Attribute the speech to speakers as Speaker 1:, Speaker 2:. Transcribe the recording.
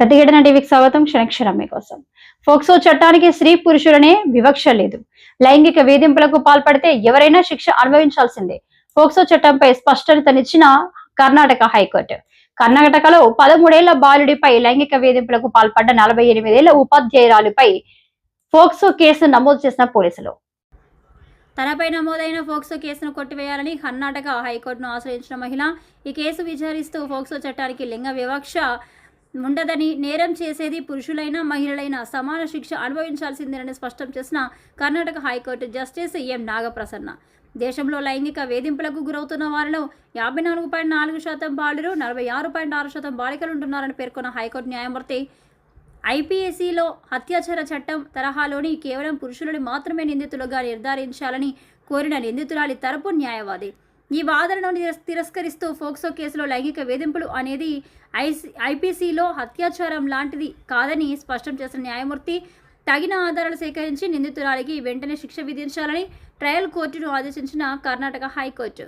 Speaker 1: ప్రతిఘటన టీవీకి స్వాగతం. క్షణక్షణం మీకోసం. ఫోక్సో చట్టానికి స్త్రీ పురుషులనే వివక్ష లేదు. లైంగిక వేధింపులకు పాల్పడితే ఎవరైనా శిక్ష అనుభవించాల్సిందే. ఫోక్సో చట్టంపై స్పష్టతనిచ్చిన కర్ణాటక హైకోర్టు. కర్ణాటకలో పదమూడేళ్ళ బాలుడిపై లైంగిక వేధింపులకు పాల్పడ్డ నలభై ఎనిమిదేళ్ళ ఉపాధ్యాయురాలుపై ఫోక్సో కేసు నమోదు చేసిన పోలీసులు. తనపై నమోదైన ఫోక్సో కేసును కొట్టివేయాలని కర్ణాటక హైకోర్టును ఆశ్రయించిన మహిళ. ఈ కేసు విచారిస్తూ ఫోక్సో చట్టానికి లింగ వివక్ష ఉండదని నేరం చేసేది పురుషులైనా మహిళలైనా సమాన శిక్ష అనుభవించాల్సిందేనని స్పష్టం చేసిన Karnataka high court justice M Nagaprasanna. దేశంలో లైంగిక వేధింపులకు గురవుతున్న వారిలో యాభై నాలుగు పాయింట్ నాలుగు శాతం బాలురు నలభై ఆరు పాయింట్ ఆరు శాతం బాలికలు ఉంటున్నారని పేర్కొన్న హైకోర్టు న్యాయమూర్తి ఐపీఎస్సీలో అత్యాచార చట్టం తరహాలోని కేవలం పురుషులని మాత్రమే నిందితులుగా నిర్ధారించాలని కోరిన నిందితురాలి తరపు న్యాయవాది. ఈ వాదనను తిరస్కరిస్తూ ఫోక్సో కేసులో లైంగిక వేధింపులు అనేది ఐసి ఐపీసీలో అత్యాచారం లాంటిది కాదని స్పష్టం చేసిన న్యాయమూర్తి తగిన ఆధారాలు సేకరించి నిందితురాలికి వెంటనే శిక్ష విధించాలని ట్రయల్ కోర్టును ఆదేశించిన కర్ణాటక హైకోర్టు.